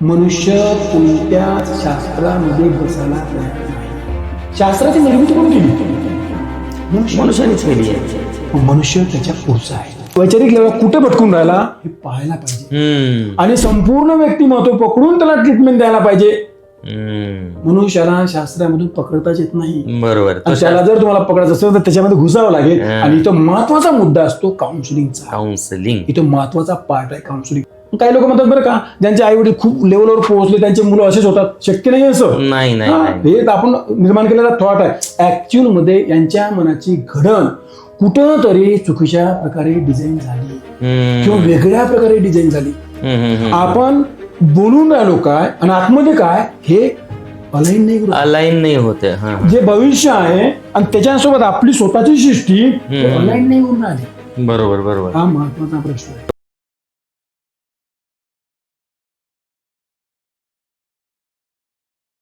मनुष्य कोणत्याच शास्त्रामध्ये बसायला तयार नाही. शास्त्राची निर्मिती कोण केली? मनुष्य. मनुष्यानेच केली आहे. मनुष्य त्याच्या पुढचा आहे. वैचारिक लेवल कुठे भटकून राहिला? हे पाहायला पाहिजे. आणि संपूर्ण व्यक्तिमत्व पकडून त्याला ट्रीटमेंट द्यायला पाहिजे. मनुष्याला शास्त्रामधून पकडताच येत नाही. बरोबर. त्याला जर तुम्हाला पकडायचं असेल तर त्याच्यामध्ये घुसावं लागेल. आणि इथं महत्त्वाचा मुद्दा असतो काउन्सिलिंगचा काउन्सिलिंग इथं महत्त्वाचा पार्ट आहे काउन्सिलिंग काही लोक म्हणतात बरं का ज्यांचे आई वडील खूप लेवलवर पोहोचले त्यांचे मुलं असेच होतात. शक्य नाही असं. नाही नाही हा, नाही. हे आपण निर्माण केलेला थॉट आहे. ऍक्च्युअलमध्ये यांच्या मनाची घडण कुठं तरी चुकीच्या प्रकारे डिझाईन झाली हम्म, किंवा वेगळ्या प्रकारे डिझाईन झाली. हम्म, हम्म, हम्म. आपण बोलून राहिलो काय आणि आतमध्ये काय हे अलाईन नाही करू अलाईन नाही होते हा जे भविष्य आहे आणि त्याच्यासोबत आपली स्वतःची सृष्टी अलाईन नाही करून आली बरोबर बरोबर. हा महत्त्वाचा प्रश्न आहे.